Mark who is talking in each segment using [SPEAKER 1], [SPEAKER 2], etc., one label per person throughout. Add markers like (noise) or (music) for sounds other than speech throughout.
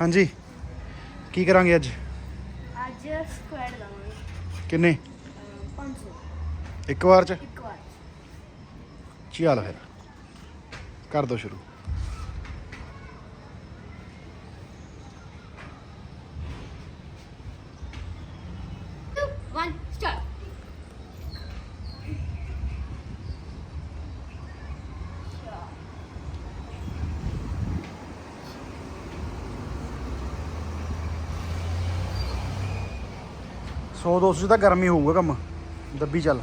[SPEAKER 1] ਹਾਂਜੀ। ਕੀ ਕਰਾਂਗੇ ਅੱਜ?
[SPEAKER 2] ਅੱਜ ਸਕੁਐਡ ਲਾਵਾਂਗੇ।
[SPEAKER 1] ਕਿੰਨੇ?
[SPEAKER 2] 500
[SPEAKER 1] ਇੱਕ ਵਾਰ ਚ?
[SPEAKER 2] ਇੱਕ ਵਾਰ
[SPEAKER 1] ਚੱਲ ਫਿਰ। ਕਰ ਦੋ ਸ਼ੁਰੂ। ਉਦੋਂ ਚ ਤਾਂ ਗਰਮੀ ਹੋਊਗਾ ਕੰਮ। ਦੱਬੀ ਚੱਲ।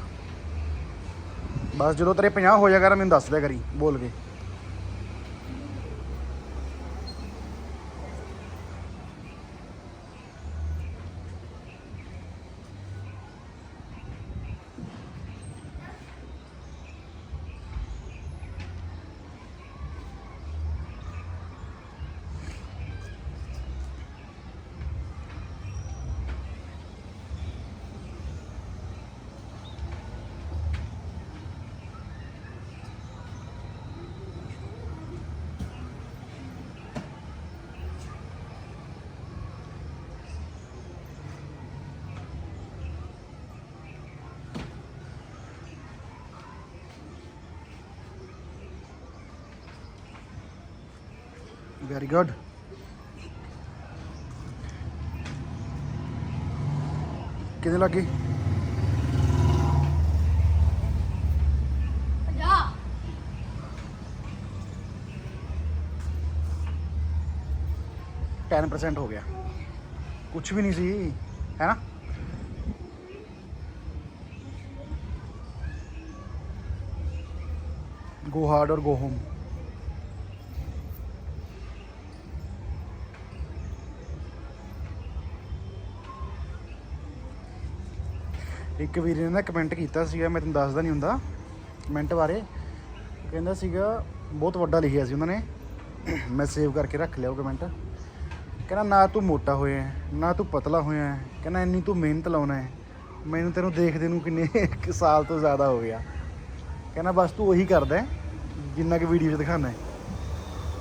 [SPEAKER 1] ਬਸ ਜਦੋਂ ਤੇਰੇ 50 ਹੋ ਜਾ ਕਰ ਮੈਨੂੰ ਦੱਸ ਦਿਆ ਕਰੀ, ਬੋਲ ਕੇ। ਵੈਰੀ ਗੁੱਡ ਕਿਹਦੇ ਲੱਗੀ
[SPEAKER 2] 50
[SPEAKER 1] 10% ਹੋ ਗਿਆ ਕੁਝ ਵੀ ਨਹੀਂ ਸੀ ਹੈ ਨਾ ਗੋ ਹਾਰਡ ਔਰ ਗੋ ਹੋਮ ਇੱਕ ਵੀਰ ਨੇ ਨਾ ਕਮੈਂਟ ਕੀਤਾ ਸੀਗਾ ਮੈਂ ਤੈਨੂੰ ਦੱਸਦਾ ਨਹੀਂ ਹੁੰਦਾ ਕਮੈਂਟ ਬਾਰੇ। ਕਹਿੰਦਾ ਸੀਗਾ ਬਹੁਤ ਵੱਡਾ ਲਿਖਿਆ ਸੀ ਉਹਨਾਂ ਨੇ। ਮੈਂ ਸੇਵ ਕਰਕੇ ਰੱਖ ਲਿਆ ਉਹ ਕਮੈਂਟ ਕਹਿੰਦਾ ਨਾ ਤੂੰ ਮੋਟਾ ਹੋਇਆ ਨਾ ਤੂੰ ਪਤਲਾ ਹੋਇਆ। ਕਹਿੰਦਾ ਇੰਨੀ ਤੂੰ ਮਿਹਨਤ ਲਾਉਣਾ ਹੈ। ਮੈਨੂੰ ਤੈਨੂੰ ਦੇਖਦੇ ਨੂੰ ਕਿੰਨੇ ਸਾਲ ਤੋਂ ਜ਼ਿਆਦਾ ਹੋ ਗਿਆ। ਕਹਿੰਦਾ ਬਸ ਤੂੰ ਉਹੀ ਕਰਦਾ ਜਿੰਨਾ ਕਿ ਵੀਡੀਓ 'ਚ ਦਿਖਾਉਂਦਾ ਹੈ।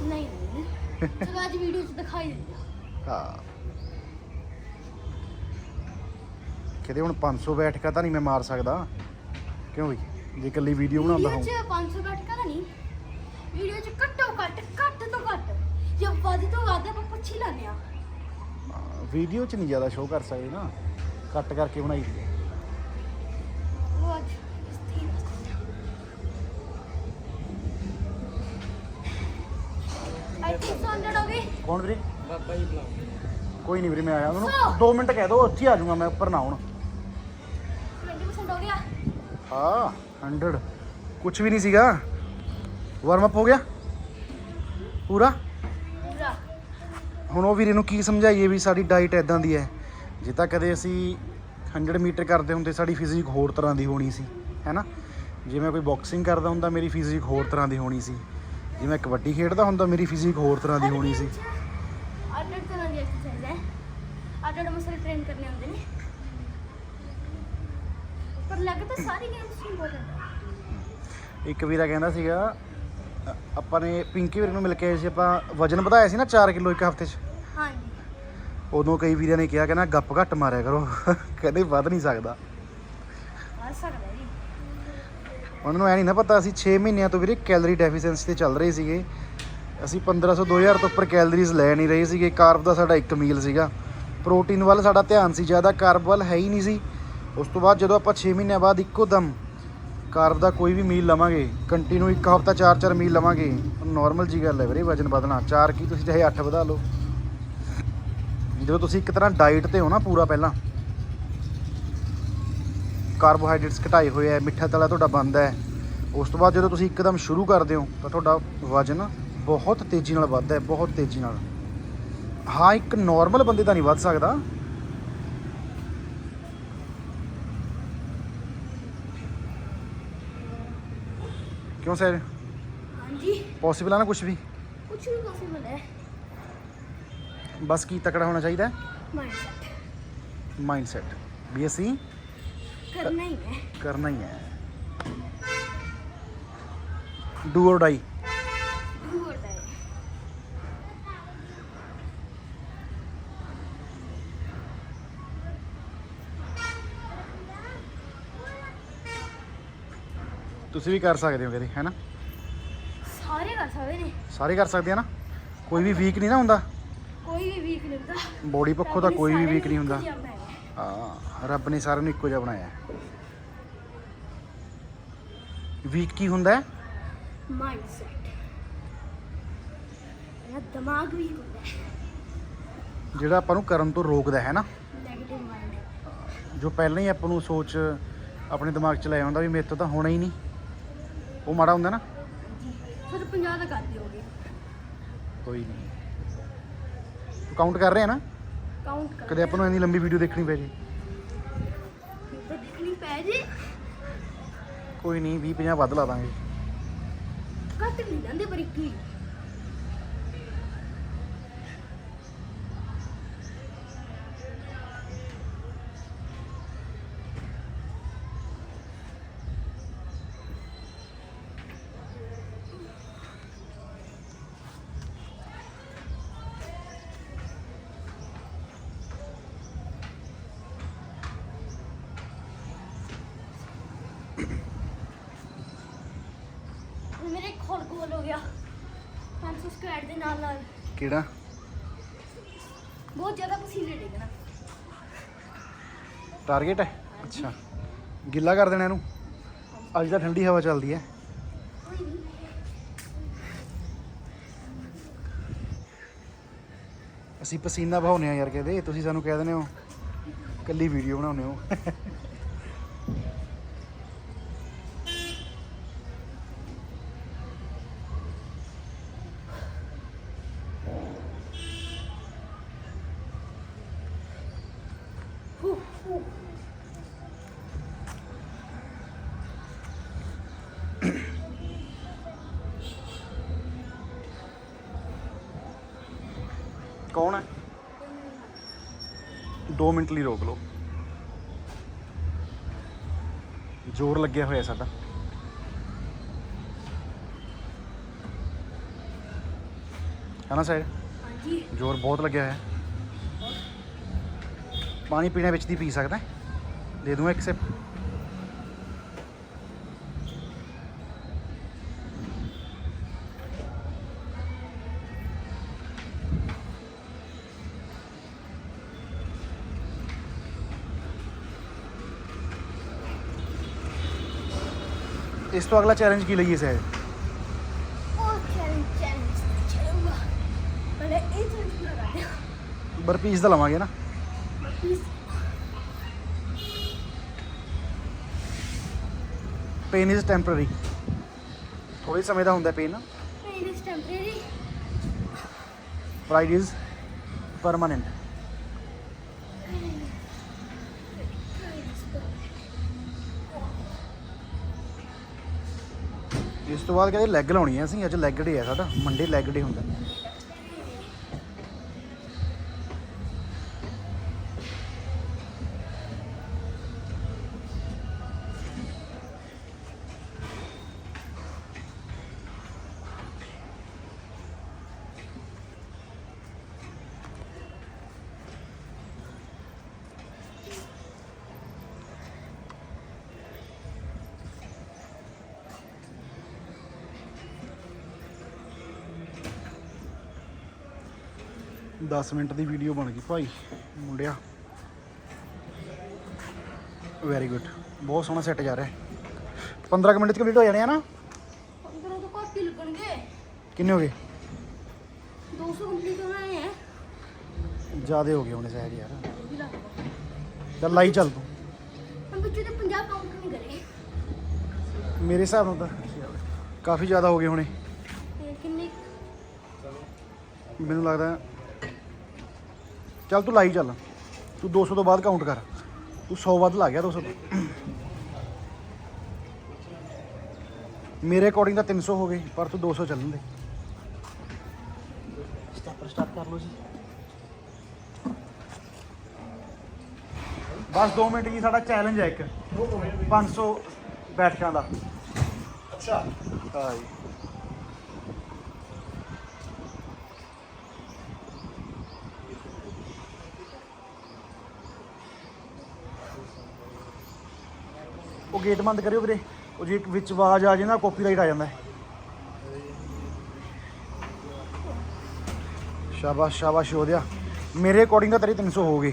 [SPEAKER 2] ਨਹੀਂ ਨਹੀਂ। ਅੱਜ ਵੀਡੀਓ 'ਚ ਦਿਖਾਈ ਦਿੰਦਾ
[SPEAKER 1] ਹਾਂ। ਕਿਤੇ ਹੁਣ 500 ਬੈਠਕਾ ਤਾਂ ਨਹੀਂ ਮੈਂ ਮਾਰ ਸਕਦਾ। ਕਿਉਂ ਵੀ ਜੇ ਇਕੱਲੀ ਵੀਡੀਓ ਬਣਾਉਂਦਾ
[SPEAKER 2] ਵੀਡੀਓ
[SPEAKER 1] ਹਾਂ
[SPEAKER 2] 'ਚ 500 ਬੈਠਕਾ ਤਾਂ ਨਹੀਂ। ਵੀਡੀਓ 'ਚ ਘੱਟੋ ਘੱਟ ਘੱਟ ਤੋਂ ਘੱਟ ਜੇ ਵੱਧ ਤੋਂ ਵੱਧ ਆਪਾਂ ਪੁੱਛੀ ਲੈਂਦੇ ਆ
[SPEAKER 1] ਵੀਡੀਓ 'ਚ ਨਹੀਂ ਜ਼ਿਆਦਾ ਸ਼ੋਅ ਕਰ ਸਕਦੇ ਨਾ। ਕੱਟ ਕਰਕੇ ਬਣਾਈ ਦੀ ਹੈ।
[SPEAKER 2] ਉਹ ਅੱਜ ਸਥਿਰ। ਆਈ ਥਿੰਕ 100 ਹੋ ਗਏ।
[SPEAKER 1] ਕੌਣ ਵੀਰੇ?
[SPEAKER 3] ਬਾਬਾ ਜੀ ਬੁਲਾਓ।
[SPEAKER 1] ਕੋਈ ਨਹੀਂ ਵੀਰੇ ਮੈਂ ਆਇਆ। ਉਹਨੂੰ
[SPEAKER 2] ਸੌ।
[SPEAKER 1] 2 ਮਿੰਟ ਕਹਿ ਦੋ ਉੱਥੇ ਆ ਜਾਊਂਗਾ ਮੈਂ ਉੱਪਰ ਨਾ ਹੁਣ
[SPEAKER 2] 20% ਹੋ ਗਿਆ?
[SPEAKER 1] ਹਾਂ 100 ਕੁਝ ਵੀ ਨਹੀਂ ਸੀਗਾ। ਵਾਰਮ ਅਪ ਹੋ ਗਿਆ? ਪੂਰਾ?
[SPEAKER 2] ਪੂਰਾ।
[SPEAKER 1] ਹੁਣ ਉਹ ਵੀਰੇ ਨੂੰ ਕੀ ਸਮਝਾਈਏ ਵੀ ਸਾਡੀ ਡਾਈਟ ਐਦਾਂ ਦੀ ਹੈ। ਜੇ ਤਾਂ ਕਦੇ ਅਸੀਂ 100 ਮੀਟਰ ਕਰਦੇ ਹੁੰਦੇ ਸਾਡੀ ਫਿਜ਼ੀਕ ਹੋਰ ਤਰ੍ਹਾਂ ਦੀ ਹੋਣੀ ਸੀ ਹੈਨਾ? ਜੇ ਮੈਂ ਕੋਈ ਬਾਕਸਿੰਗ ਕਰਦਾ ਹੁੰਦਾ ਮੇਰੀ ਫਿਜ਼ੀਕ ਹੋਰ ਤਰ੍ਹਾਂ ਦੀ ਹੋਣੀ ਸੀ। ਜੇ ਮੈਂ ਕਬੱਡੀ ਖੇਡਦਾ ਹੁੰਦਾ ਮੇਰੀ ਫਿਜ਼ੀਕ ਹੋਰ ਤਰ੍ਹਾਂ ਦੀ ਹੋਣੀ ਸੀ।
[SPEAKER 2] ਅੱਡ ਅੱਡ ਤਰ੍ਹਾਂ ਦੀ ਐਕਸਰਸਾਈਜ਼ ਹੈ। ਅੱਡ ਅੱਡ ਮਸਲ ਟ੍ਰੇਨ ਕਰਨੇ ਹੁੰਦੇ ਨੇ। ਪਰ ਲੱਗਦਾ ਸਾਰੀ ਗੇਮਸ ਇੰਪੋਰਟੈਂਟ ਹੈ
[SPEAKER 1] ਇੱਕ ਵੀਰਾ ਕਹਿੰਦਾ ਸੀਗਾ ਅ- ਆਪਾਂ ਨੇ ਪਿੰਕੀ ਵੀਰ ਨੂੰ ਮਿਲ ਕੇ ਆਏ ਸੀ ਆਪਾਂ ਵਜਨ ਵਧਾਇਆ ਸੀ ਨਾ 4 ਕਿਲੋ ਇੱਕ ਹਫ਼ਤੇ 'ਚ।
[SPEAKER 2] ਹਾਂਜੀ।
[SPEAKER 1] ਉਦੋਂ ਕਈ ਵੀਰਾਂ ਨੇ ਕਿਹਾ ਕਹਿੰਦਾ ਗੱਪ ਘੱਟ ਮਾਰਿਆ ਕਰੋ। (laughs) ਕਹਿੰਦੇ ਵੱਧ ਨਹੀਂ ਸਕਦਾ।
[SPEAKER 2] ਆ ਸਕਦਾ ਜੀ।
[SPEAKER 1] ਉਹਨਾਂ ਨੂੰ ਐ ਨਹੀਂ ਨਾ ਪਤਾ ਅਸੀਂ 6 ਮਹੀਨਿਆਂ ਤੋਂ ਵੀਰੇ ਕੈਲਰੀ ਡੈਫੀਸ਼ੀਐਂਸੀ ਤੇ ਚੱਲ ਰਹੇ ਸੀਗੇ। ਅਸੀਂ 1500 2000 ਤੋਂ ਉੱਪਰ ਕੈਲਰੀਜ਼ ਲੈ ਨਹੀਂ ਰਹੇ ਸੀਗੇ। ਕਾਰਬ ਦਾ ਸਾਡਾ ਇੱਕ ਮੀਲ ਸੀਗਾ। ਪ੍ਰੋਟੀਨ ਵੱਲ ਸਾਡਾ ਧਿਆਨ ਸੀ ਜ਼ਿਆਦਾ ਕਾਰਬ ਵੱਲ ਹੈ ਹੀ ਨਹੀਂ ਸੀ। ਉਸ ਤੋਂ ਬਾਅਦ ਜਦੋਂ ਆਪਾਂ 6 ਮਹੀਨਿਆਂ ਬਾਅਦ ਇੱਕੋ ਦਮ ਕਾਰਬ ਦਾ ਕੋਈ ਵੀ ਮੀਲ ਲਵਾਂਗੇ ਕੰਟੀਨਿਊ ਇੱਕ ਹਫ਼ਤਾ 4-4 ਮੀਲ ਲਵਾਂਗੇ ਨਾਰਮਲ ਜੀ ਗੱਲ ਹੈ ਵੀਰੇ ਵਜਨ ਵਧਣਾ। 4 ਕੀ ਤੁਸੀਂ ਚਾਹੇ 8 ਵਧਾ ਲਓ। ਜਦੋਂ ਤੁਸੀਂ ਇੱਕ ਤਰ੍ਹਾਂ ਡਾਈਟ ਤੇ ਹੋ ਨਾ ਪੂਰਾ ਪਹਿਲਾਂ ਕਾਰਬੋਹਾਈਡਰੇਟਸ ਘਟਾਏ ਹੋਏ ਆ ਮਿੱਠਾ ਤਲਾ ਤੁਹਾਡਾ ਬੰਦ ਹੈ। ਉਸ ਤੋਂ ਬਾਅਦ ਜਦੋਂ ਤੁਸੀਂ ਇੱਕਦਮ ਸ਼ੁਰੂ ਕਰਦੇ ਹੋ, ਤਾਂ ਤੁਹਾਡਾ ਵਜਨ ਬਹੁਤ ਤੇਜ਼ੀ ਨਾਲ ਵੱਧਦਾ ਹੈ, ਬਹੁਤ ਤੇਜ਼ੀ ਨਾਲ। ਹਾਂ, ਇੱਕ ਨਾਰਮਲ ਬੰਦੇ ਦਾ ਨਹੀਂ ਵੱਧ ਸਕਦਾ। ਕਿਉਂ ਸਰ
[SPEAKER 2] ਹਾਂਜੀ।
[SPEAKER 1] ਪੋਸੀਬਲ ਆ ਨਾ ਕੁਝ ਵੀ?
[SPEAKER 2] ਕੁਝ ਵੀ ਪੋਸੀਬਲ ਹੈ।
[SPEAKER 1] ਬਸ ਕੀ ਤਕੜਾ ਹੋਣਾ ਚਾਹੀਦਾ
[SPEAKER 2] ਮਾਈਂਡਸੈਟ
[SPEAKER 1] ਮਾਈਂਡਸੈਟ ਵੀ ਅਸੀਂ
[SPEAKER 2] ਕਰਨਾ ਹੀ ਹੈ।
[SPEAKER 1] ਕਰਨਾ ਹੀ ਹੈ। ਡੂ অর ਡਾਈ ਤੁਸੀਂ ਵੀ ਕਰ ਸਕਦੇ ਹੋ ਵੀਰੇ ਹੈਨਾ?
[SPEAKER 2] ਸਾਰੇ ਕਰ ਸਕਦੇ ਨੇ।
[SPEAKER 1] ਸਾਰੇ ਕਰ ਸਕਦੇ ਆ ਨਾ? ਕੋਈ ਵੀ ਵੀਕ ਨਹੀਂ ਨਾ ਹੁੰਦਾ?
[SPEAKER 2] ਕੋਈ ਵੀ ਵੀਕ ਨਹੀਂ ਹੁੰਦਾ।
[SPEAKER 1] ਬੋਡੀ ਪੱਖੋਂ ਤਾਂ ਕੋਈ ਵੀ ਵੀਕ ਨਹੀਂ ਹੁੰਦਾ।
[SPEAKER 2] ਹੈ।
[SPEAKER 1] ਰੱਬ ਨੇ ਸਾਰਿਆਂ ਨੂੰ ਇੱਕੋ ਜਿਹਾ ਬਣਾਇਆ। ਵੀਕ ਕੀ ਹੁੰਦਾ ਹੈ?
[SPEAKER 2] ਮਾਈਂਡਸੈਟ ਇਹ ਦਿਮਾਗ ਵੀ ਹੁੰਦਾ
[SPEAKER 1] ਜਿਹੜਾ ਆਪਾਂ ਨੂੰ ਕਰਨ ਤੋਂ ਰੋਕਦਾ ਹੈ ਨਾ।
[SPEAKER 2] ਨੈਗੇਟਿਵ ਮਾਈਂਡ
[SPEAKER 1] ਜੋ ਪਹਿਲਾਂ ਹੀ ਆਪਾਂ ਨੂੰ ਸੋਚ ਆਪਣੇ ਦਿਮਾਗ 'ਚ ਲੈ ਆਉਂਦਾ ਵੀ ਮੇਰੇ ਤੋਂ ਤਾਂ ਹੋਣਾ ਹੀ ਨਹੀਂ। ਉਹ ਮਾੜਾ ਹੁੰਦਾ ਨਾ।
[SPEAKER 2] ਫਿਰ 50 ਦਾ ਕਰ ਦਿਓਗੇ।
[SPEAKER 1] ਕੋਈ ਨਹੀਂ। ਤੂੰ ਕਾਊਂਟ ਕਰ ਰਿਹਾ ਨਾ?
[SPEAKER 2] ਕਾਊਂਟ ਕਰ
[SPEAKER 1] ਕਦੇ ਆਪਾਂ ਨੂੰ ਇੰਨੀ ਲੰਬੀ ਵੀਡੀਓ ਦੇਖਣੀ ਪੈ ਜੇ।
[SPEAKER 2] ਤਾਂ ਦੇਖਣੀ ਪੈ ਜੇ।
[SPEAKER 1] ਕੋਈ ਨਹੀਂ 20 50 ਵੱਧ ਲਾ ਦਾਂਗੇ।
[SPEAKER 2] ਘੱਟ ਨਹੀਂ ਜਾਂਦੇ ਪਰ ਇੱਕ ਹੁਣ ਮੇਰੇ ਇੱਕ ਹੋਰ ਗੋਲ ਹੋ ਗਿਆ 500 ਸਕੁਐਟ ਦੇ ਨਾਲ ਨਾਲ।
[SPEAKER 1] ਕਿਹੜਾ?
[SPEAKER 2] ਬਹੁਤ ਜ਼ਿਆਦਾ ਪਸੀਨੇ ਡਿੱਗਣਾ
[SPEAKER 1] ਟਾਰਗੇਟ ਹੈ? ਅੱਛਾ। ਗਿੱਲਾ ਕਰ ਦੇਣਾ ਇਹਨੂੰ। ਅੱਜ ਤਾਂ ਠੰਡੀ ਹਵਾ ਚੱਲਦੀ ਹੈ। ਅਸੀਂ ਪਸੀਨਾ ਬਹਾਉਂਦੇ ਆ ਯਾਰ ਕਹਦੇ ਤੁਸੀਂ ਸਾਨੂੰ ਕਹਿ ਦਿੰਦੇ ਹੋ ਕੱਲੀ ਵੀਡੀਓ ਬਣਾਉਂਦੇ ਹੋ
[SPEAKER 2] ਹੂ ਹੂ
[SPEAKER 1] ਕੌਣ ਹੈ 2 ਮਿੰਟ ਲਈ ਰੋਕ ਲਓ ਜ਼ੋਰ ਲੱਗਿਆ ਹੋਇਆ ਸਾਡਾ ਹੈ ਨਾ ਸਾਈਡ
[SPEAKER 2] ਹਾਂਜੀ
[SPEAKER 1] ਜ਼ੋਰ ਬਹੁਤ ਲੱਗਿਆ ਹੋਇਆ ਪਾਣੀ ਪੀਣਾ ਵਿੱਚ ਦੀ ਪੀ ਸਕਦਾ ਹੈ? ਦੇ ਦੂੰਗਾ ਇੱਕ ਸਿਪ ਇਸ ਤੋਂ ਅਗਲਾ ਚੈਲੰਜ ਕੀ ਲਈਏ ਸਹਿਜ
[SPEAKER 2] ਉਹ ਚੈਲੰਜ ਚੈਲੰਜ ਚਲੂਗਾ ਪਹਿਲੇ ਇਹ ਚੈਲੰਜ ਪੂਰਾ ਕਰ ਦਿਓ
[SPEAKER 1] ਬਰਪੀਸ ਦਾ ਲਵਾਂਗੇ ਨਾ
[SPEAKER 2] ਪਲੀਜ਼
[SPEAKER 1] ਪੇਨ ਇਜ਼ ਟੈਂਪਰਰੀ ਥੋੜੇ ਸਮੇਂ ਦਾ ਹੁੰਦਾ pain
[SPEAKER 2] Pain is temporary.
[SPEAKER 1] Pride is permanent ਉਸ ਤੋਂ ਬਾਅਦ ਕਹਿੰਦੇ ਲੈਗ ਲਾਉਣੀ ਹੈ ਅਸੀਂ, ਅੱਜ ਲੈਗ ਡੇ ਹੈ ਸਾਡਾ ਮੰਡੇ ਲੈਗ ਡੇ ਹੁੰਦਾ। 10 ਮਿੰਟ ਦੀ ਵੀਡੀਓ ਬਣ ਗਈ ਭਾਈ ਮੁੰਡਿਆ। ਵੈਰੀ ਗੁੱਡ ਬਹੁਤ ਸੋਹਣਾ ਸੈੱਟ ਜਾ ਰਿਹਾ 15 ਮਿੰਟ ਚ ਕੰਪਲੀਟ ਹੋ ਜਾਣੇ ਆ ਨਾ?
[SPEAKER 2] ਅੰਦਰੋਂ ਤਾਂ ਘੱਟ ਲੱਗਣਗੇ।
[SPEAKER 1] ਕਿੰਨੇ ਹੋ ਗਏ?
[SPEAKER 2] 200 ਕੰਪਲੀਟ ਹੋਣੇ ਆ
[SPEAKER 1] ਜਿਆਦੇ ਹੋ ਗਏ ਹੋਣੇ ਸ਼ਾਇਦ ਯਾਰ। ਚੱਲ ਲਾਈ ਚੱਲ ਤੂੰ।
[SPEAKER 2] ਮੈਂ ਬੱਚੇ ਦੇ
[SPEAKER 1] ਮੇਰੇ ਹਿਸਾਬ ਨਾਲ ਤਾਂ ਕਾਫੀ ਜ਼ਿਆਦਾ ਹੋ ਗਏ ਹੋਣੇ। ਮੈਨੂੰ ਲੱਗਦਾ ਚੱਲ ਤੂੰ ਲਾਈ ਚੱਲ। ਤੂੰ 200 ਤੋਂ ਬਾਅਦ ਕਾਊਂਟ ਕਰ। ਤੂੰ 100 ਵੱਧ ਲਾ ਗਿਆ 200 ਤੋਂ। ਮੇਰੇ ਅਕੋਰਡਿੰਗ ਤਾਂ 300 ਹੋ ਗਏ ਪਰ ਤੂੰ 200 ਚੱਲਣ ਦੇ। ਸਟੈਪਰ ਸਟਾਰਟ ਕਰ ਲਓ ਜੀ। ਬਸ 2 ਮਿੰਟ ਜੀ ਸਾਡਾ ਚੈਲੰਜ ਹੈ ਇੱਕ। 500 ਬੈਠਕਾਂ ਦਾ।
[SPEAKER 3] ਅੱਛਾ।
[SPEAKER 1] ਹਾਂ ਜੀ। ਉਹ ਗੇਟ ਬੰਦ ਕਰਿਓ ਵੀਰੇ। ਉਹ ਜੇ ਇੱਕ ਵਿੱਚ ਆਵਾਜ਼ ਆ ਜੇ ਨਾ ਕਾਪੀਰਾਈਟ ਆ ਜਾਂਦਾ। ਹੈ ਸ਼ਾਬਾਸ਼ ਸ਼ਾਬਾਸ਼ ਹੋ ਗਿਆ ਮੇਰੇ ਅਕੋਰਡਿੰਗ ਤਾਂ ਤੇਰੀ 300 ਹੋ ਗਏ।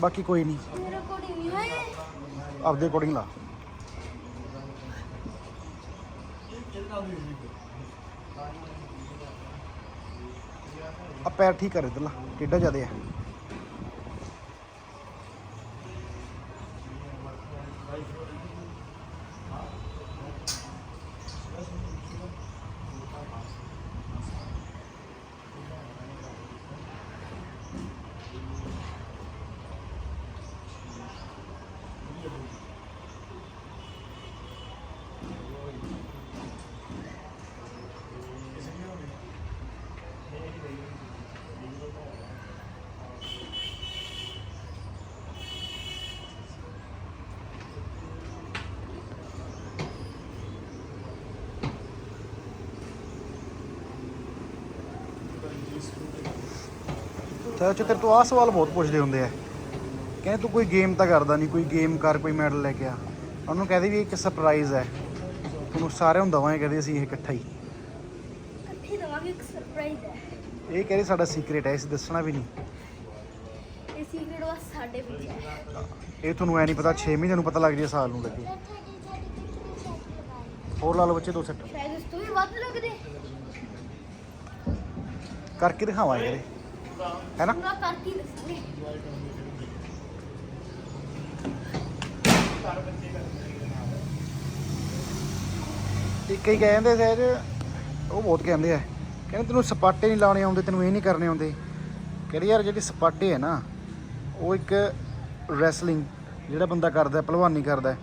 [SPEAKER 1] ਬਾਕੀ ਕੋਈ ਨਹੀਂ।
[SPEAKER 2] ਮੇਰਾ ਕੋਲ ਨਹੀਂ ਹੈ
[SPEAKER 1] ਆਪਦੇ ਅਕੋਰਡਿੰਗ ਲਾ। ਆ ਪੈਰ ਠੀਕ ਕਰ ਇਧਰਲਾ ਕਿੱਡਾ ਜ਼ਿਆਦਾ ਹੈ ਤਾਂ ਚ ਤੇਰੇ ਤੋਂ ਆਹ ਸਵਾਲ ਬਹੁਤ ਪੁੱਛਦੇ ਹੁੰਦੇ ਆ। ਕਹਿੰਦੇ ਤੂੰ ਕੋਈ ਗੇਮ ਤਾਂ ਕਰਦਾ ਨਹੀਂ ਕੋਈ ਗੇਮ ਕਰ ਕੋਈ ਮੈਡਲ ਲੈ ਕੇ ਆ। ਉਹਨੂੰ ਕਹਦੇ ਵੀ ਇੱਕ ਸਰਪ੍ਰਾਈਜ਼ ਹੈ। ਤੁਹਾਨੂੰ ਸਾਰਿਆਂ ਨੂੰ ਦਵਾਂਗੇ ਕਹਦੇ ਅਸੀਂ ਇਹ ਇਕੱਠਾ ਹੀ।
[SPEAKER 2] ਇਕੱਠੇ ਦਵਾਂਗੇ ਇੱਕ ਸਰਪ੍ਰਾਈਜ਼ ਹੈ।
[SPEAKER 1] ਇਹ ਕਹਿੰਦੇ ਸਾਡਾ ਸੀਕ੍ਰੇਟ ਹੈ ਅਸੀਂ ਦੱਸਣਾ ਵੀ ਨਹੀਂ।
[SPEAKER 2] ਇਹ ਸੀਕ੍ਰੇਟ ਵਾ ਸਾਡੇ ਵਿੱਚ ਹੈ।
[SPEAKER 1] ਇਹ ਤੁਹਾਨੂੰ ਐ ਨਹੀਂ ਪਤਾ 6 ਮਹੀਨੇ ਨੂੰ ਪਤਾ ਲੱਗ ਜੇ ਸਾਲ ਨੂੰ ਲੱਗੇ। ਹੋਰ ਲਾ ਲਓ ਬੱਚੇ ਦੋ ਸੈੱਟ
[SPEAKER 2] ਸ਼ਾਇਦ ਇਸ ਤੋਂ ਵੀ ਵੱਧ ਲੱਗਦੇ।
[SPEAKER 1] ਕਰਕੇ ਦਿਖਾਵਾਂਗੇ ਇਹਦੇ। ਹੈ ਨਾ
[SPEAKER 2] ਪੂਰਾ ਕਰਕੇ ਹੀ ਦੱਸਾਂਗੇ
[SPEAKER 1] ਤੇ ਕਈ ਕਹਿੰਦੇ ਸਹਿਜ ਉਹ ਬਹੁਤ ਕਹਿੰਦੇ ਆ। ਕਹਿੰਦੇ ਤੈਨੂੰ ਸਪਾਟੇ ਨਹੀਂ ਲਾਉਣੇ ਆਉਂਦੇ ਤੈਨੂੰ ਇਹ ਨਹੀਂ ਕਰਨੇ ਆਉਂਦੇ। ਕਹਿੰਦੇ ਯਾਰ ਜਿਹੜੇ ਸਪਾਟੇ ਹੈ ਨਾ ਉਹ ਇੱਕ ਰੈਸਲਿੰਗ ਜਿਹੜਾ ਬੰਦਾ ਕਰਦਾ ਪਹਿਲਵਾਨੀ ਕਰਦਾ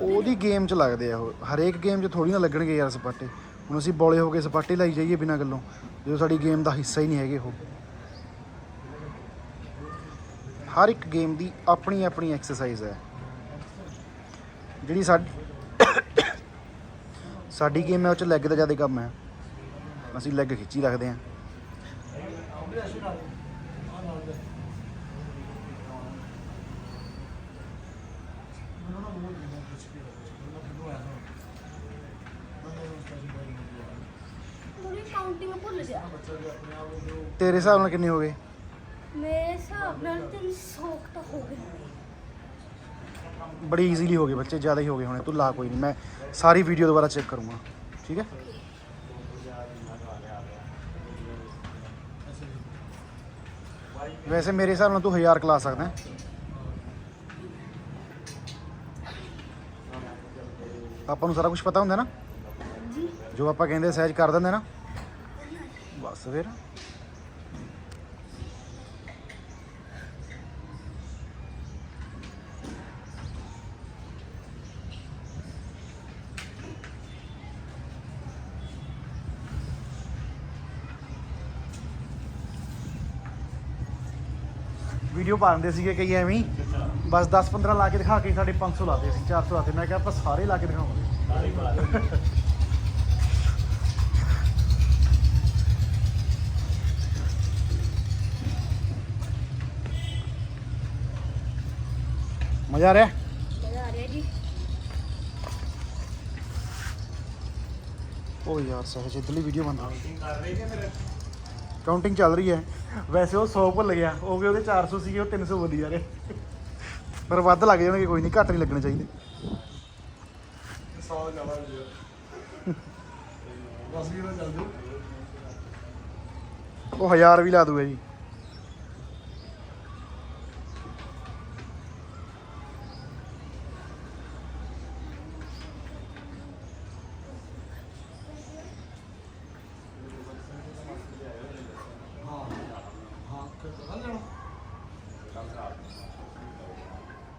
[SPEAKER 1] ਉਹਦੀ ਗੇਮ 'ਚ ਲੱਗਦੇ ਆ ਉਹ। ਹਰੇਕ ਗੇਮ 'ਚ ਥੋੜੀ ਨਾ ਲੱਗਣਗੇ ਯਾਰ ਸਪਾਟੇ। ਹੁਣ ਅਸੀਂ ਬੋਲੇ ਹੋ ਕੇ ਸਪਾਟੇ ਲਾਈ ਜਾਈਏ ਬਿਨਾਂ ਗੱਲੋਂ। ਜਦੋਂ ਸਾਡੀ ਗੇਮ ਦਾ ਹਿੱਸਾ ਹੀ ਨਹੀਂ ਹੈਗੇ ਉਹ। ਹਰ ਇੱਕ ਗੇਮ ਦੀ ਆਪਣੀ ਆਪਣੀ ਐਕਸਰਸਾਈਜ਼ ਹੈ। ਜਿਹੜੀ ਸਾਡੀ ਸਾਡੀ ਗੇਮ ਹੈ, ਉਹ ਚ ਲੈਗ ਦਾ ਜ਼ਿਆਦਾ ਕੰਮ ਹੈ। ਅਸੀਂ ਲੈਗ ਖਿੱਚੀ ਰੱਖਦੇ ਹਾਂ।
[SPEAKER 2] ਥੋੜੀ ਕਾਊਂਟਿੰਗ ਭੁੱਲ ਗਿਆ।
[SPEAKER 1] ਤੇਰੇ ਹਿਸਾਬ ਨਾਲ ਕਿੰਨੇ ਹੋ ਗਏ
[SPEAKER 2] ਮੇਰੇ ਹਿਸਾਬ ਨਾਲ ਤੇ ਸੌਕ ਤਾਂ ਹੋ ਗਏ
[SPEAKER 1] ਬੜੀ ਈਜ਼ੀਲੀ ਹੋ ਗਏ ਬੱਚੇ ਜ਼ਿਆਦਾ ਹੀ ਹੋ ਗਏ ਹੋਣੇ। ਤੂੰ ਲਾ ਕੋਈ ਨਹੀਂ ਮੈਂ ਸਾਰੀ ਵੀਡੀਓ ਦੁਬਾਰਾ ਚੈੱਕ ਕਰੂੰਗਾ। ਠੀਕ ਹੈ? ਵੈਸੇ ਮੇਰੇ ਹਿਸਾਬ ਨਾਲ ਤੂੰ 1000 ਕਲਾ ਸਕਦਾ ਹੈ। ਆਪਾਂ ਨੂੰ ਸਾਰਾ ਕੁਝ ਪਤਾ ਹੁੰਦਾ ਨਾ?
[SPEAKER 2] ਜੋ।
[SPEAKER 1] ਆਪਾਂ ਕਹਿੰਦੇ ਸਹਿਜ ਕਰ ਦਿੰਦੇ ਨਾ। ਬਸ ਫਿਰ ਵੀਡੀਓ ਪਾ ਦਿੰਦੇ ਸੀਗੇ ਕਈ ਐਵੇਂ ਹੀ। ਬਸ 10 15 ਲਾ ਕੇ ਦਿਖਾ ਕੇ ਸਾਡੇ 500 ਲਾਤੇ ਸੀ 400 ਲਾਤੇ। ਮੈਂ ਕਿਹਾ ਆਪਾਂ ਸਾਰੇ ਲਾ ਕੇ ਦਿਖਾਵਾਂਗੇ। ਮਜ਼ਾ ਆ ਰਿਹਾ?
[SPEAKER 2] ਮਜ਼ਾ ਆ ਰਿਹਾ ਜੀ।
[SPEAKER 1] ਉਹ ਯਾਰ ਸਹਿਜ ਇਧਰਲੀ ਵੀਡੀਓ ਬੰਦਾ ਕਾਊਂਟਿੰਗ ਚੱਲ ਰਹੀ ਹੈ। ਵੈਸੇ ਉਹ 100 ਭੁੱਲ ਗਿਆ। ਉਹ ਵੀ ਉਹਦੇ 400 ਸੀਗੇ ਉਹ 300 ਵਧੀ ਜਾ ਰਹੇ। ਪਰ ਵੱਧ ਲੱਗ ਜਾਣਗੇ ਕੋਈ ਨਹੀਂ ਘੱਟ ਨਹੀਂ ਲੱਗਣੇ ਚਾਹੀਦੇ।
[SPEAKER 3] ਸਾਲ ਜ਼ਿਆਦਾ ਹੋ ਗਿਆ 10 ਵੀਹ ਦਾ ਚੱਲ ਜੂ।
[SPEAKER 1] ਉਹ 1000 ਵੀ ਲਾ ਦੂਗਾ ਜੀ
[SPEAKER 3] ਹਾਂ ਹਾਂ ਕਰ ਕਰ ਲੈਣਾ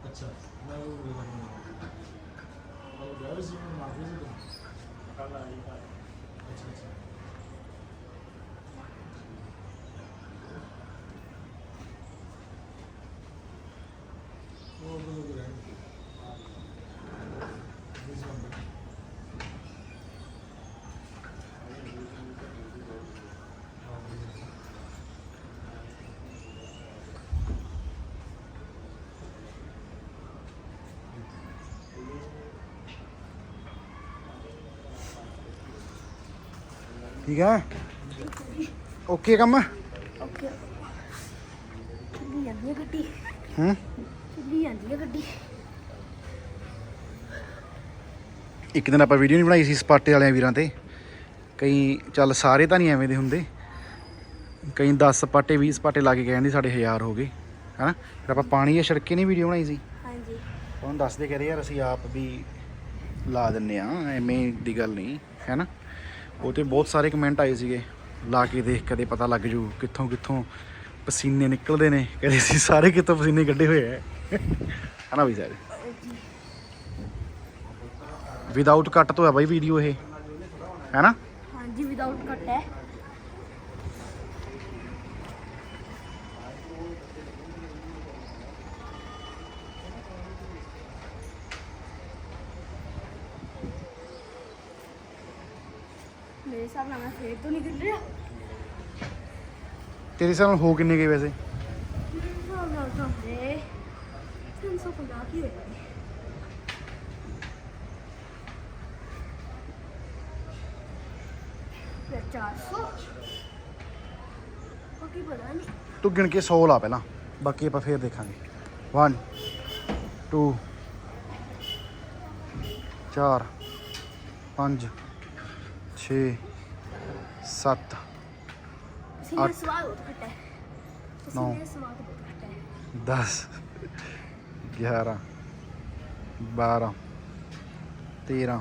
[SPEAKER 3] ਅੱਛਾ ਮੈਂ ਉਹ ਦੇ ਦਾਂਗਾ ਉਹ ਗਿਆ ਸੀ ਮੈਂ ਮਾਰ ਸੀ ਕੱਲ ਆਈ ਅੱਛਾ ਅੱਛਾ ਉਹ ਬੋਲ ਰਿਹਾ this one
[SPEAKER 1] ਠੀਕ ਹੈ? ਓਕੇ ਕੰਮ?
[SPEAKER 2] ਓਕੇ ਚੱਲੀ ਜਾਂਦੀ ਹੈ ਗੱਡੀ।
[SPEAKER 1] ਹੂੰ?
[SPEAKER 2] ਚੱਲੀ ਜਾਂਦੀ ਹੈ ਗੱਡੀ।
[SPEAKER 1] ਇੱਕ ਦਿਨ ਆਪਾਂ ਵੀਡੀਓ ਨਹੀਂ ਬਣਾਈ ਸੀ ਸਪਾਟੇ ਵਾਲਿਆਂ ਵੀਰਾਂ ਤੇ। ਕਈ ਚੱਲ ਸਾਰੇ ਤਾਂ ਨਹੀਂ ਐਵੇਂ ਦੇ ਹੁੰਦੇ। ਕਈ 10 ਸਪਾਟੇ 20 ਸਪਾਟੇ ਲਾ ਕੇ ਕਹਿੰਦੇ ਸਾਡੇ 1000 ਹੋ ਗਏ। ਹਨਾ? ਫਿਰ ਆਪਾਂ ਪਾਣੀ ਜਾਂ ਛੜਕੇ ਨਹੀਂ ਵੀਡੀਓ ਬਣਾਈ ਸੀ।
[SPEAKER 2] ਹਾਂਜੀ।
[SPEAKER 1] ਉਹਨੂੰ ਦੱਸਦੇ ਕਹਿੰਦੇ ਯਾਰ ਅਸੀਂ ਆਪ ਵੀ ਲਾ ਦਿੰਨੇ ਆ ਐਵੇਂ ਦੀ ਗੱਲ ਨਹੀਂ ਹੈ ਨਾ? ਉਹ ਤੇ ਬਹੁਤ ਸਾਰੇ ਕਮੈਂਟ ਆਏ ਸੀਗੇ। ਲਾ ਕੇ ਦੇਖ, ਕਦੇ ਪਤਾ ਲੱਗ ਜੂ ਕਿੱਥੋਂ ਕਿੱਥੋਂ ਪਸੀਨੇ ਨਿਕਲਦੇ ਨੇ ਕਹਿੰਦੇ ਅਸੀਂ ਸਾਰੇ ਕਿੱਥੋਂ ਪਸੀਨੇ ਕੱਢੇ ਹੋਏ ਐ ਹਨਾ ਵੀ ਸਾਰੇ? ਵਿਦਆਊਟ ਕੱਟ ਤੋਂ ਹੈ ਬਾਈ ਵੀਡੀਓ ਇਹ। ਹੈ
[SPEAKER 2] ਹਾਂਜੀ ਵਿਦਆਊਟ ਕੱਟ ਹੈ। ਮੇਰੇ ਹਿਸਾਬ ਨਾਲ ਮੈਂ ਫੇਰ ਤੋਂ ਨਿਕਲ ਰਿਹਾ
[SPEAKER 1] ਤੇਰੇ ਹਿਸਾਬ ਨਾਲ ਹੋ ਕਿੰਨੇ ਗਏ ਵੈਸੇ?
[SPEAKER 2] ਮੇਰੇ ਹਿਸਾਬ ਨਾਲ ਤਾਂ ਇਹ 350 ਕੀ ਹੋਏਗਾ ਫਿਰ 400 ਬਾਕੀ ਪਤਾ ਨਹੀਂ।
[SPEAKER 1] ਤੂੰ ਗਿਣ ਕੇ 100 ਲਾ ਪਹਿਲਾਂ ਬਾਕੀ ਆਪਾਂ ਫੇਰ ਦੇਖਾਂਗੇ। 1 2 4 5 6 7
[SPEAKER 2] ਸੀਨੇ
[SPEAKER 1] ਅੱਠ,
[SPEAKER 2] ਸਵਾਲ ਬਹੁਤ ਘੱਟ ਹੈ।
[SPEAKER 1] ਨੌ,
[SPEAKER 2] ਸੀਨੇ ਸਵਾਲ ਬਹੁਤ ਘੱਟ ਹੈ।
[SPEAKER 1] 10 11 12 13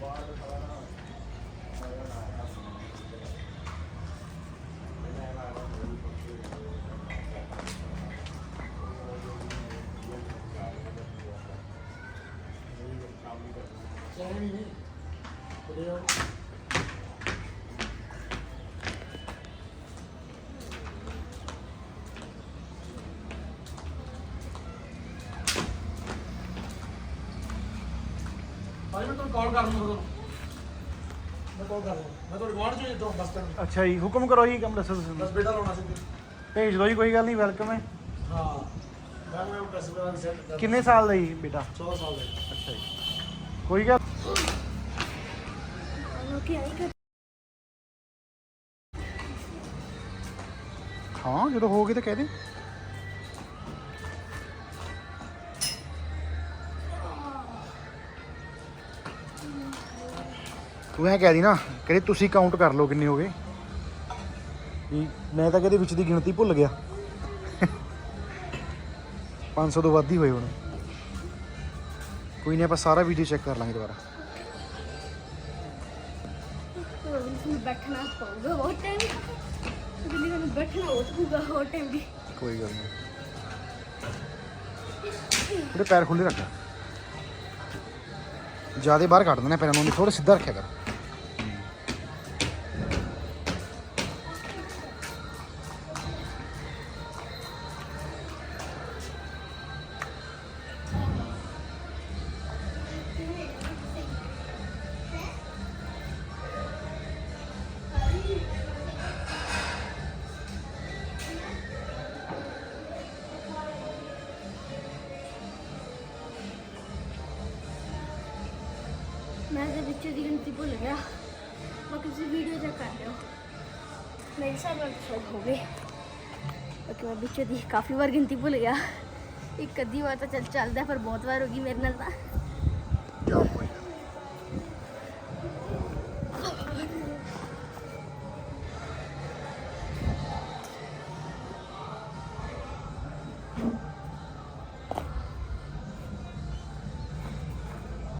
[SPEAKER 1] 25
[SPEAKER 3] ਉਹਦਾ ਬਰਦਰ ਨੂੰ ਕਿਹਾ ਨਹੀਂ ਨਹੀਂ ਉਹਦੇ ਭਾਈ ਮੈਂ ਤੁਹਾਨੂੰ ਕਾਲ ਕਰ ਲੂੰਗਾ ਤੁਹਾਨੂੰ ਮੈਂ ਕਾਲ ਕਰ ਲੂੰਗਾ ਮੈਂ ਤੁਹਾਡੇ ਗਵਾਂਢ ਚੋਂ ਹੀ ਇੱਧਰੋਂ ਬੱਸ ਸਟੈਂਡ
[SPEAKER 1] ਅੱਛਾ ਜੀ ਹੁਕਮ ਕਰੋ ਜੀ ਕੰਮ ਦੱਸੋ ਤੁਸੀਂ।
[SPEAKER 3] ਬਸ ਬੇਟਾ ਲਾਉਣਾ ਸੀ
[SPEAKER 1] ਭੇਜ ਦਿਓ ਜੀ ਕੋਈ ਗੱਲ ਨਹੀਂ ਵੈਲਕਮ ਹੈ।
[SPEAKER 3] ਹਾਂ। ਮੈਂ ਮੈਂ ਪੈਸੇ ਬਣਾ ਕੇ ਸੈੱਟ ਕਰ
[SPEAKER 1] ਕਿੰਨੇ ਸਾਲ ਦਾ ਜੀ ਬੇਟਾ?
[SPEAKER 3] 14 ਸਾਲ ਦਾ
[SPEAKER 1] ਅੱਛਾ ਜੀ। ਕੋਈ ਗੱਲ ਹਾਂ ਜਦੋਂ ਹੋ ਗਈ ਤਾਂ ਕਹਿ ਦੇ। ਤੂੰ ਐ ਕਹਿ ਦੀ ਨਾ ਕਹਿੰਦੇ ਤੁਸੀਂ ਕਾਊਂਟ ਕਰ ਲਓ ਕਿੰਨੇ ਹੋ ਗਏ। ਵੀ ਮੈਂ ਤਾਂ ਕਹਿੰਦੇ ਵਿੱਚ ਦੀ ਗਿਣਤੀ ਭੁੱਲ ਗਿਆ। 500 ਤੋਂ ਵੱਧ ਹੀ ਹੋਏ ਹੁਣ। ਕੋਈ ਨਹੀਂ ਆਪਾਂ ਸਾਰਾ ਵੀਡੀਓ ਚੈੱਕ ਕਰ ਲਾਂਗੇ ਦੁਬਾਰਾ।
[SPEAKER 2] ਬੈਠਣਾ ਪਊਗਾ ਬਹੁਤ ਟਾਈਮ ਜਿੰਨੀ ਮੈਨੂੰ ਬੈਠਣਾ ਹੋ ਪਊਗਾ ਵੀ।
[SPEAKER 1] ਕੋਈ ਗੱਲ ਨਹੀਂ ਉਹਦੇ ਪੈਰ ਖੁੱਲੇ ਰੱਖ। ਜਿਆਦੇ ਬਾਹਰ ਕੱਢ ਦੇਣਾ ਪੈਰਾਂ ਨੂੰ ਥੋੜਾ ਸਿੱਧਾ ਰੱਖਿਆ ਕਰ।
[SPEAKER 2] ਮੈਂ ਦੇ ਵਿੱਚ ਦੀ ਗਿਣਤੀ ਭੁੱਲ ਗਿਆ। ਮੈਂ ਕਿਸੇ ਵੀਡੀਓ ਚੈੱਕ ਕਰ ਲਿਓ। ਮੇਰੇ ਸਾਹ ਨਾਲ ਸ਼ੌਕ ਹੋ ਗਏ। ਓਕੇ ਮੈਂ ਵਿੱਚ ਦੀ ਕਾਫੀ ਵਾਰ ਗਿਣਤੀ ਭੁੱਲ ਗਿਆ। ਇੱਕ ਅੱਧੀ ਵਾਰ ਤਾਂ ਚੱਲ ਚੱਲਦਾ, ਪਰ ਬਹੁਤ ਵਾਰ ਹੋ ਗਈ ਮੇਰੇ ਨਾਲ ਤਾਂ।